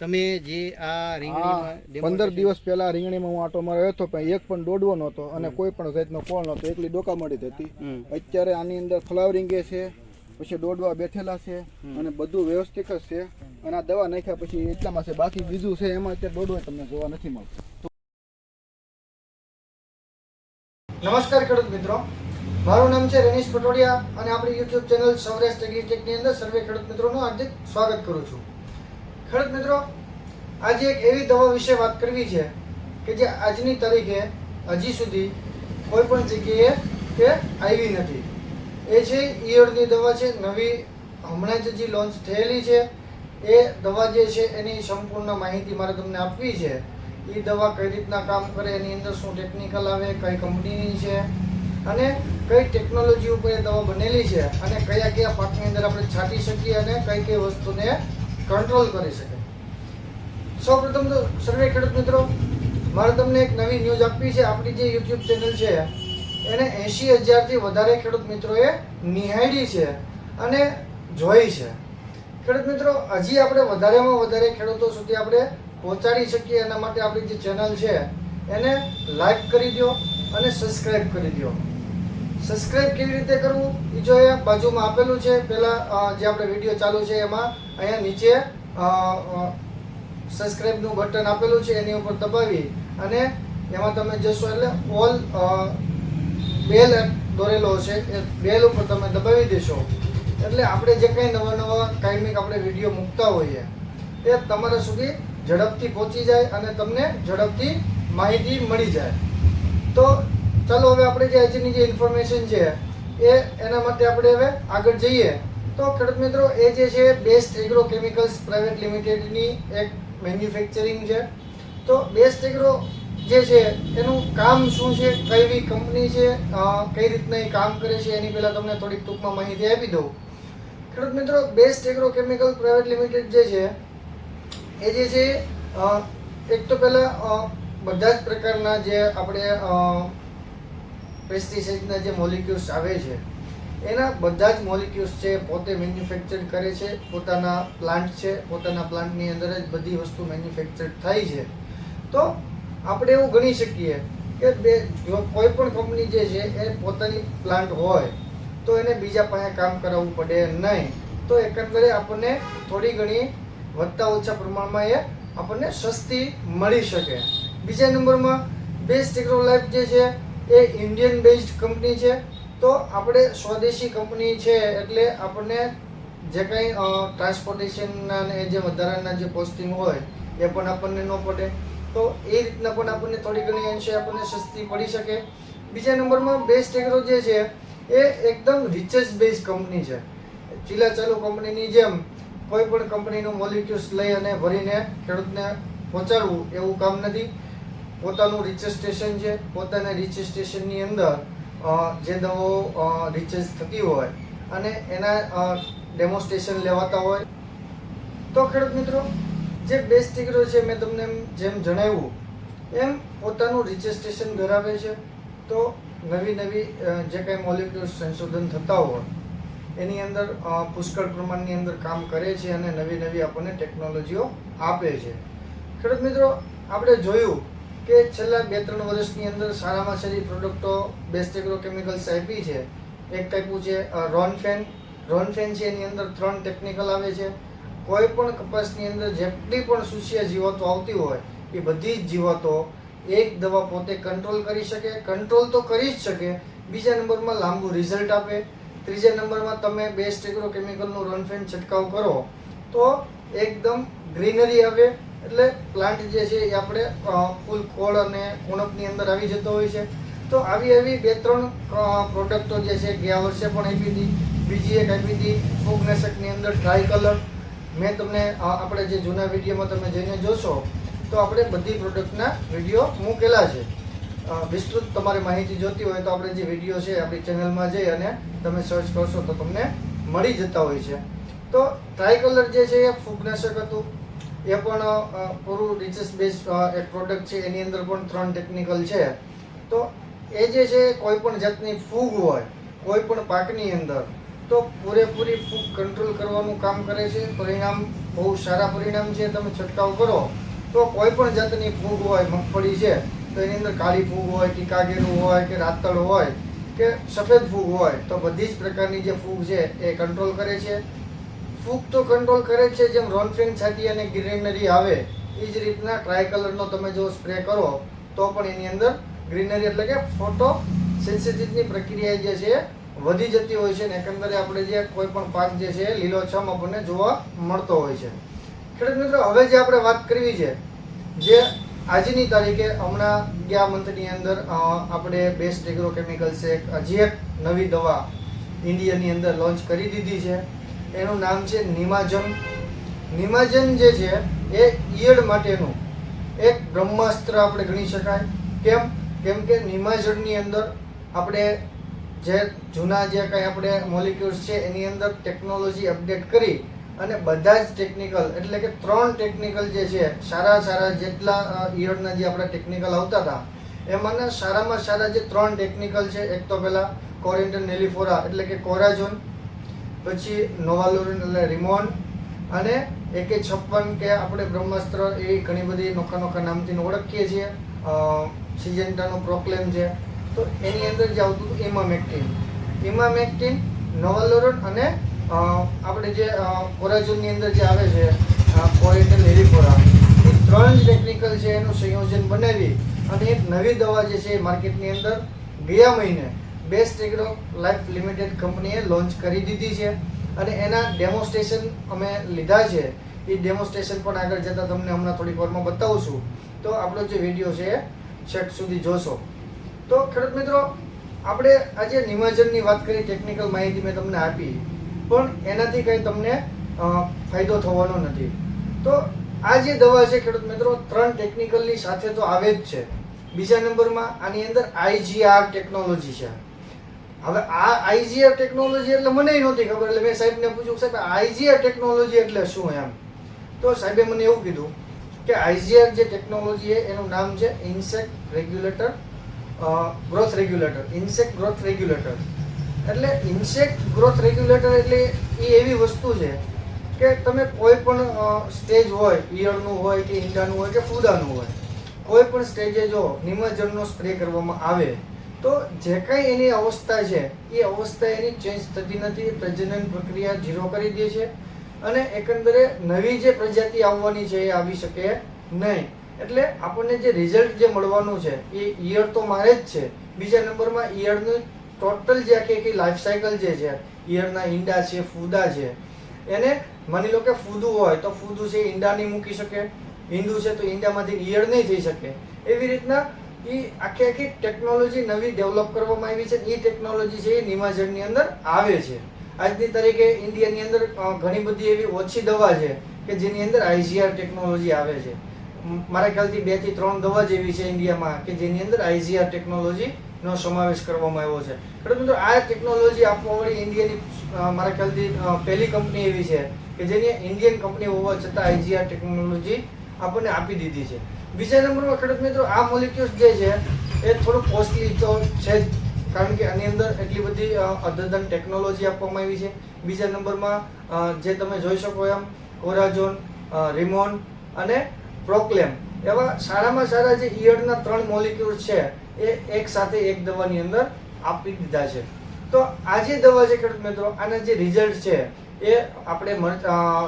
તમે જે આ રીંગણીમાં પંદર દિવસ પહેલા રીંગણીમાં હું આટો માર્યો હતો પણ એક પણ દોડવો નહોતો અને કોઈ પણ જાતનો કોળ નહોતો. એકલી ડોકા મળી હતી. અત્યારે આની અંદર ફ્લાવરિંગ રીંગે છે પછી દોડવા બેઠેલા છે અને બધું વ્યવસ્થિત જ છે. અને આ દવા નાખ્યા પછી એટલામાં છે બાકી બીજું છે એમાં અત્યારે દોડવા તમને જોવા નથી મળતું. નમસ્કાર ખેડૂત મિત્રો. મારું નામ છે રનીશ પટોડિયા અને આપણી યુટ્યુબ ચેનલ સૌરાષ્ટ્ર એગ્રીટેકની અંદર સર્વે ખેડૂત મિત્રોનું હાર્દિક સ્વાગત કરું છું. ખેડૂત મિત્રો, આજે એક એવી દવા વિશે વાત કરવી છે કે જે આજની તારીખે હજી સુધી કોઈ પણ જગ્યાએ કે આવી નથી. એ છે ઈયળની દવા છે, નવી હમણાં જ જે લોન્ચ થયેલી છે. એ દવા જે છે એની સંપૂર્ણ માહિતી મારે તમને આપવી છે. એ દવા કઈ રીતના કામ કરે, એની અંદર શું ટેકનિકલ આવે, કઈ કંપનીની છે અને કઈ ટેકનોલોજી ઉપર એ દવા બનેલી છે અને કયા કયા પાકની અંદર આપણે છાંટી શકીએ અને કઈ કઈ વસ્તુને કંટ્રોલ કરી શકીએ સૌપ્રથમ તો સર્વે ખેડૂત મિત્રો, મારે તમને એક નવી ન્યૂઝ આપવી છે. આપણી જે યુટ્યુબ ચેનલ છે, એને એંશી હજારથી વધારે ખેડૂત મિત્રોએ નિહાળી છે અને જોઈ છે. ખેડૂત મિત્રો, હજી આપણે વધારેમાં વધારે ખેડૂતો સુધી આપણે પહોંચાડી શકીએ એના માટે આપણી જે ચેનલ છે, એને લાઈક કરી દો અને સબસ્ક્રાઈબ કરી દો સબસ્ક્રાઇબ કેવી રીતે કરવું એ જો અહીંયા બાજુમાં આપેલું છે. પહેલાં જે આપણે વીડિયો ચાલુ છે એમાં અહીંયા નીચે સબસ્ક્રાઇબનું બટન આપેલું છે, એની ઉપર દબાવી અને એમાં તમે જશો એટલે ઓલ બેલ દોરેલો છે. એ બેલ ઉપર તમે દબાવી દેશો. એટલે આપણે જે કંઈ નવા નવા કાયમિક આપણે વીડિયો મૂકતા હોઈએ, એ તમારા સુધી ઝડપથી પહોંચી જાય અને તમને ઝડપથી માહિતી મળી જાય. તો ચાલો હવે આપણે જે આજની જે ઇન્ફોર્મેશન છે, એ એના માટે આપણે હવે આગળ જઈએ. તો ખેડૂત મિત્રો, એ જે છે બેસ્ટ એગ્રો કેમિકલ્સ પ્રાઇવેટ લિમિટેડની એક મેન્યુફેક્ચરિંગ છે. તો બેસ્ટ એગ્રો જે છે, એનું કામ શું છે, કઈ કંપની છે કઈ રીતના એ કામ કરે છે, એની પહેલાં તમને થોડીક ટૂંકમાં માહિતી આપી દઉં. ખેડૂત મિત્રો best agro chemical private limited જે છે, એ જે છે એક તો પહેલાં બધા જ પ્રકારના જે આપણે પેસ્ટિસાઇડના જે મોલિક્યુલ્સ આવે છે, એના બધા જ મોલિક્યુલ્સ છે, પોતે મેન્યુફેક્ચર કરે છે, પોતાના પ્લાન્ટ છે, પોતાના પ્લાન્ટની અંદર જ બધી વસ્તુ મેન્યુફેક્ચર થાય છે. તો આપણે એવું ગણી શકીએ કે બે, જો કોઈ પણ કંપની જે છે, એ પોતાની પ્લાન્ટ હોય, તો એને બીજા પાસે કામ કરાવવું પડે નહીં. તો એકંદરે આપણને થોડી ઘણી વધતા ઓછા પ્રમાણમાં એ આપણને સસ્તી મળી શકે. બીજા નંબરમાં બેસ્ટ એગ્રો લાઈફ જે છે એ ઇન્ડિયન બેઝડ કંપની છે. તો આપણે સ્વદેશી કંપની છે એટલે આપણને જે કંઈ ટ્રાન્સપોર્ટેશનના ને જે વધારાના જે પોસ્ટિંગ હોય, એ પણ આપણને ન પડે. તો એ રીતના પણ આપણને થોડી ઘણી અંશે આપણને સસ્તી પડી શકે. બીજા નંબરમાં બેસ્ટ એગ્રો જે છે, એ એકદમ રિચેસ્ટ બેઝ કંપની છે. ચીલા ચાલુ કંપનીની જેમ કોઈ પણ કંપનીનું મોલિક્યુલ્સ લઈ અને ભરીને ખેડૂતને પહોંચાડવું એવું કામ નથી. પોતાનું રિચર્જ સ્ટેશન છે, પોતાના રિચર્જ સ્ટેશનની અંદર જે દવાઓ રિચર્જ થતી હોય અને એના ડેમોન્સ્ટ્રેશન લેવાતા હોય. તો ખેડૂત મિત્રો, જે બેસ્ટ એગ્રો છે, મેં તમને જેમ જણાવ્યું, એમ પોતાનું રિચેસ્ટેશન ધરાવે છે. તો નવી નવી જે કાંઈ મોલિક્યુલ સંશોધન થતા હોય, એની અંદર પુષ્કળ પ્રમાણની અંદર કામ કરે છે અને નવી નવી આપણને ટેકનોલોજીઓ આપે છે. ખેડૂત મિત્રો, આપણે જોયું કે છેલ્લા બે ત્રણ વર્ષની અંદર સારામાં સારી પ્રોડક્ટો બેસ્ટ એગ્રોકેમિકલ્સ આપી છે. એક ટાઈપું છે રોનફેન રોનફેન છે, એની અંદર ત્રણ ટેકનિકલ આવે છે. કોઈ પણ કપાસની અંદર જેટલી પણ સુશિયા જીવાતો આવતી હોય, એ બધી જ જીવાતો એક દવા પોતે કંટ્રોલ કરી શકે. કંટ્રોલ તો કરી જ શકે. બીજા નંબરમાં લાંબુ રિઝલ્ટ આપે. ત્રીજા નંબરમાં તમે બેસ્ટ એગ્રો કેમિકલનું રોનફેન છંટકાવ કરો, તો એકદમ ગ્રીનરી આવે. એટલે પ્લાન્ટ જે છે એ આપણે ફૂલ ખોળ અને ઉણપની અંદર આવી જતો હોય છે. તો આવી આવી બે ત્રણ પ્રોડક્ટો જે છે ગયા વર્ષે પણ આપી હતી. બીજી એક આપી હતી, ફૂગનાશકની અંદર ટ્રાય કલર મેં તમને આપણે જે જૂના વિડીયોમાં તમે જઈને જોશો, તો આપણે બધી પ્રોડક્ટના વીડિયો મૂકેલા છે. વિસ્તૃત તમારે માહિતી જોતી હોય તો આપણે જે વીડિયો છે આપણી ચેનલમાં જઈ અને તમે સર્ચ કરશો તો તમને મળી જતા હોય છે. તો ટ્રાય કલર જે છે એ ફૂગનાશક હતું. એ પણ પૂરું રિસર્ચ બેઝ એક પ્રોડક્ટ છે, એની અંદર પણ ત્રણ ટેકનિકલ છે. તો એ જે છે, કોઈ પણ જાતની ફૂગ હોય, કોઈ પણ પાકની અંદર, તો પૂરેપૂરી ફૂગ કંટ્રોલ કરવાનું કામ કરે છે. પરિણામ બહુ સારા પરિણામ છે, તમે છંટકાવ કરો. તો કોઈ પણ જાતની ફૂગ હોય, મગફળી છે, તો એની અંદર કાળી ફૂગ હોય ટીકાગેરું હોય, કે રાતળ હોય, કે સફેદ ફૂગ હોય, તો બધી જ પ્રકારની જે ફૂગ છે, એ કંટ્રોલ કરે છે. ફૂગ તો કંટ્રોલ કરે છે, જેમ રોનફિન છાતી અને ગ્રીનરી આવે એ જ રીતના ટ્રાય કલરનો તમે જો સ્પ્રે કરો, તો પણ એની અંદર ગ્રીનરી એટલે કે ફોટો સેન્સિટિવની પ્રક્રિયા જે છે વધી જતી હોય છે ને એકંદરે આપણે જે કોઈ પણ પાક જે છે લીલોછમ આપણને જોવા મળતો હોય છે. ખેડૂત મિત્રો, હવે જે આપણે વાત કરવી છે, જે આજની તારીખે હમણાં ગયા મંથની અંદર આપણે બેસ્ટ એગ્રો કેમિકલ્સ હજી એક નવી દવા ઇન્ડિયાની અંદર લોન્ચ કરી દીધી છે. એનું નામ છે નિમાજન. નિમાજન જે છે, એ ઈયળ માટેનું એક બ્રહ્માસ્ત્ર આપણે ગણી શકાય. કેમ? કેમ કે નિમાજનની અંદર આપણે જે જૂના જે કંઈ આપણે મોલિક્યુલ્સ છે, એની અંદર ટેકનોલોજી અપડેટ કરી અને બધા જ ટેકનિકલ એટલે કે ત્રણ ટેકનિકલ જે છે, સારા સારા જેટલા ઈયળના જે આપણા ટેકનિકલ આવતા હતા, એમાંના સારામાં સારા જે ત્રણ ટેકનિકલ છે, એક તો પહેલા કોરિન્ટન નેલિફોરા એટલે કે કોરાજોન પછી નોવાલોરિન એટલે રિમોન અને એકે છપ્પન કે આપણે બ્રહ્માસ્ત્ર એવી ઘણી બધી નોખા નોખા નામથી ઓળખીએ છીએ. સિજેન્ટાનો પ્રોક્લેમ છે. તો એની અંદર જે આવતું હતું ઇમામેક્ટિન ઇમામેક્ટિન નોવાલોરન અને આપણે જે કોરાજનની અંદર જે આવે છે કોરિન્ટન નેલિફોરા એ ત્રણ જ ટેકનિકલ છે એનું સંયોજન બનાવી અને એક નવી દવા જે છે માર્કેટની અંદર ગયા મહિને બેસ્ટ એગ્રો લાઈફ લિમિટેડ કંપનીએ લોન્ચ કરી દીધી છે અને એના ડેમોસ્ટ્રેશન અમે લીધા છે. એ ડેમોસ્ટ્રેશન પણ આગળ જતાં તમને હમણાં થોડીક વારમાં બતાવું છું. તો આપણો જે વીડિયો છે એ છેક સુધી જોશો. તો ખેડૂત મિત્રો, આપણે આજે નિમાજનની વાત કરી ટેકનિકલ માહિતી મેં તમને આપી, પણ એનાથી કંઈ તમને ફાયદો થવાનો નથી. તો આ જે દવા છે ખેડૂત મિત્રો, ત્રણ ટેકનિકલની સાથે તો આવે જ છે. બીજા નંબરમાં આની અંદર આઈજીઆર ટેકનોલોજી છે. હવે આ આઈજીઆર ટેકનોલોજી એટલે મને નહોતી ખબર. એટલે મેં સાહેબને પૂછ્યું, સાહેબ આઈજીઆર ટેકનોલોજી એટલે શું એમ? તો સાહેબે મને એવું કીધું કે આઈજીઆર જે ટેકનોલોજી છે, એનું નામ છે insect regulator growth regulator, insect growth regulator. એટલે ઇન્સેક્ટ ગ્રોથ રેગ્યુલેટર એટલે એ એવી વસ્તુ છે કે તમે કોઈ પણ સ્ટેજ હોય, ઈયળનું હોય કે ઈંડાનું હોય કે ફૂદાનું હોય, કોઈ પણ સ્ટેજે જો નિમજ્જનનો સ્પ્રે કરવામાં આવે તો જે કાંઈ એની અવસ્થા છે, એ અવસ્થા એની ચેન્જ થતી નથી, પ્રજનન પ્રક્રિયા ઝીરો કરી દે છે અને એકંદરે નવી જે પ્રજાતિ આવવાની છે એ આવી શકે નહીં. એટલે આપણને જે રિઝલ્ટ જે મળવાનું છે, એ ઈયળ તો મારે જ છે. બીજા નંબરમાં ઈયરનું ટોટલ જે આખી આખી લાઈફ સાયકલ જે છે ઈયળના ઈંડા છે, ફૂદા છે, એને માની લો કે ફૂદું હોય તો ફૂદું છે ઈંડા નહીં મૂકી શકે, ઈંડું છે તો ઈંડામાંથી ઈયળ નહીં થઈ શકે. એવી રીતના એ આખી આખી ટેકનોલોજી નવી ડેવલપ કરવામાં આવી છે એ ટેકનોલોજી છે એ નિમાજળની અંદર આવે છે. આજની તારીખે ઇન્ડિયાની અંદર ઘણી બધી એવી ઓછી દવા છે કે જેની અંદર આઈજીઆર ટેકનોલોજી આવે છે. મારા ખ્યાલથી બેથી ત્રણ દવા જેવી છે ઇન્ડિયામાં કે જેની અંદર આઈજીઆર ટેકનોલોજી નો સમાવેશ કરવામાં આવ્યો છે. ખરેખર મિત્રો આ ટેકનોલોજી આપવાવાળી ઇન્ડિયાની અ, મારા ખ્યાલથી પહેલી કંપની એવી છે કે જેની ઇન્ડિયન કંપની હોવા છતાં આઈજીઆર ટેકનોલોજી આપણને આપી દીધી છે. બીજા નંબરમાં ખેડૂત મિત્રો, આ મોલિક્યુલ્સ જે છે, એ થોડું કોસ્ટલી તો છે જ, કારણ કે આની અંદર એટલી બધી અદ્યતન ટેકનોલોજી આપવામાં આવી છે. બીજા નંબરમાં જે તમે જોઈ શકો એમ, કોરાજોન રિમોન અને પ્રોક્લેમ. એવા સારામાં સારા જે ઈયળના ત્રણ મોલિક્યુલ્સ છે, એ એક સાથે એક દવાની અંદર આપી દીધા છે. તો આ જે દવા છે ખેડૂત મિત્રો, આના જે રિઝલ્ટ છે, એ આપણે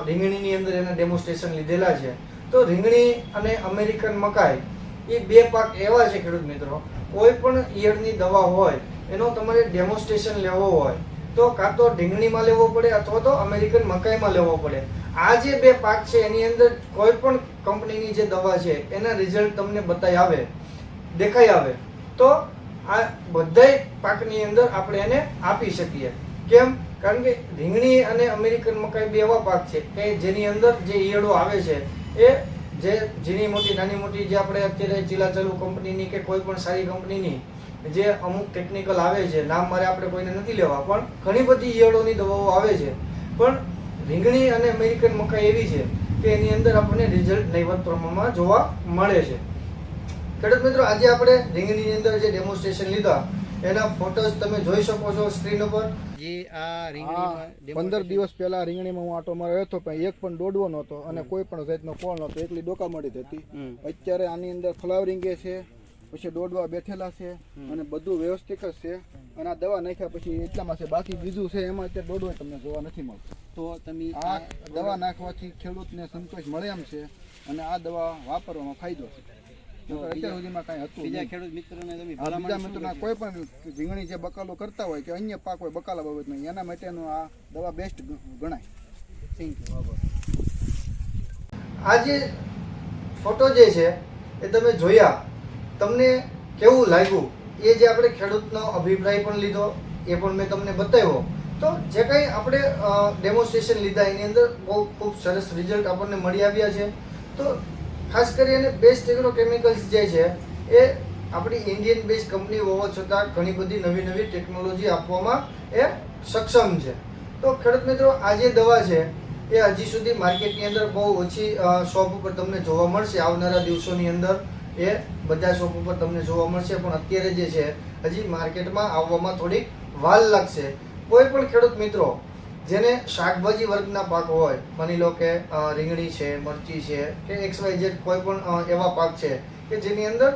રીંગણીની અંદર એના ડેમોન્સ્ટ્રેશન લીધેલા છે. તો રીંગણી અને અમેરિકન મકાઈ, એ બે પાક એવા છે ખેડૂત મિત્રો, કોઈ પણ ઈયળની દવા હોય, એનો તમારે ડેમોન્સ્ટ્રેશન લેવો હોય, તો કાં તો ઢીંગણીમાં લેવો પડે અથવા તો અમેરિકન મકાઈમાં લેવો પડે. આ જે બે પાક છે, એની અંદર કોઈ પણ કંપનીની જે દવા છે, એના રિઝલ્ટ તમને બતાવી આવે, દેખાઈ આવે. તો આ બધાય પાકની અંદર આપણે એને આપી શકીએ. કેમ? કારણ કે રીંગણી અને અમેરિકન મકાઈ બે એવા પાક છે, કે જેની અંદર જે ઈયળો આવે છે એ જે ઝીણી મોટી, નાની મોટી જે આપણે અત્યારે ચીલાચાલુ કંપનીની કે કોઈ પણ સારી કંપનીની જે અમુક ટેકનિકલ આવે છે, નામ મારે આપણે કોઈને નથી લેવા, પણ ઘણી બધી ઈયળોની દવાઓ આવે છે. પણ રીંગણી અને અમેરિકન મકાઈ એવી છે કે એની અંદર આપણને રિઝલ્ટ નહીવત પ્રમાણમાં જોવા મળે છે. ખેડૂત મિત્રો, આજે આપણે રીંગણીની અંદર જે ડેમોન્સ્ટ્રેશન લીધા એના ફોટોસ તમે જોઈ શકો છો સ્ક્રીન ઉપર. જે આ રીંગણીમાં પંદર દિવસ પહેલા રીંગણીમાં હું આટો માર્યો હતો પણ એક પણ દોડવો નહોતો અને કોઈ પણ જાતનો કોળ નહોતો એકલી ડોકા મળી હતી અત્યારે આની અંદર ફ્લાવરિંગ છે પછી દોડવા બેઠેલા છે અને બધું વ્યવસ્થિત જ છે. અને આ દવા નાખ્યા પછી એટલામાં છે બાકી બીજું છે એમાં અત્યારે દોડવા તમને જોવા નથી મળતું. તો તમે આ દવા નાખવાથી ખેડૂતને સંતોષ મળે એમ છે અને આ દવા વાપરવામાં ફાયદો છે. અત્યાર સુધીમાં કાંઈ હતું બીજા ખેડૂત મિત્રોને તમે બીજા મિત્રોના કોઈ પણ રીંગણી જે બકાલો કરતા હોય કે અન્ય પાક હોય બકાલા બાબતમાં એના માટેનું આ દવા બેસ્ટ ગણાય. Thank you. આ જે ફોટો જે છે એ તમે જોયા. તમને કેવું લાગ્યું? એ જે આપણે ખેડૂતનો અભિપ્રાય પણ લીધો એ પણ મેં તમને બતાવ્યો. તો જે કંઈ આપણે ડેમોન્સ્ટ્રેશન લીધા એની અંદર બહુ ખૂબ સરસ રિઝલ્ટ આપણને મળી આવ્યા છે. તો ખાસ કરીને બેસ્ટ એગ્રોકેમિકલ્સ જે છે, એ આપણી ઇન્ડિયન બેઝ કંપની હોવા છતાં ઘણી બધી નવી નવી ટેકનોલોજી આપવામાં એ સક્ષમ છે. તો ખેડૂત મિત્રો, આ જે દવા છે, એ હજી સુધી માર્કેટની અંદર બહુ ઓછી શોપ ઉપર તમને જોવા મળશે. આવનારા દિવસોની અંદર એ બધા શોપ ઉપર તમને જોવા મળશે. પણ અત્યારે જે છે, હજી માર્કેટમાં આવવામાં થોડીક વાર લાગશે. કોઈ પણ ખેડૂત મિત્રો જેને શાકભાજી વર્ગના પાક હોય, માની લો કે રીંગણી છે, મરચી છે, કે એક્સ વાય ઝેડ કોઈ પણ એવા પાક છે, કે જેની અંદર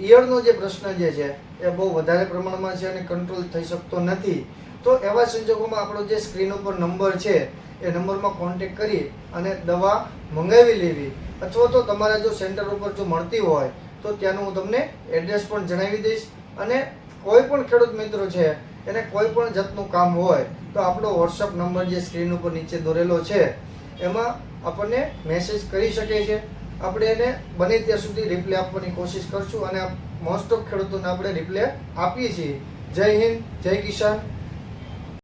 ઈયળનો જે પ્રશ્ન જે છે, એ બહુ વધારે પ્રમાણમાં છે અને કંટ્રોલ થઈ શકતો નથી. તો એવા સંજોગોમાં આપણો જે સ્ક્રીન ઉપર નંબર છે, એ નંબરમાં કોન્ટેક કરી અને દવા મંગાવી લેવી. અથવા તો તમારા જો સેન્ટર ઉપર જો મળતી હોય, તો ત્યાંનું હું તમને એડ્રેસ પણ જણાવી દઈશ અને કોઈ પણ ખેડૂત મિત્રો છે, એને કોઈ પણ જાતનું કામ હોય, તો આપણો વોટ્સઅપ નંબર જે સ્ક્રીન ઉપર નીચે દોરેલો છે, એમાં આપણને મેસેજ કરી શકે છે. આપણે એને બને ત્યાં સુધી રિપ્લે આપવાની કોશિશ કરશું અને મોસ્ટ ઓફ ખેડૂતોને આપણે રિપ્લે આપીએ છીએ. જય હિન્દ, જય કિસાન.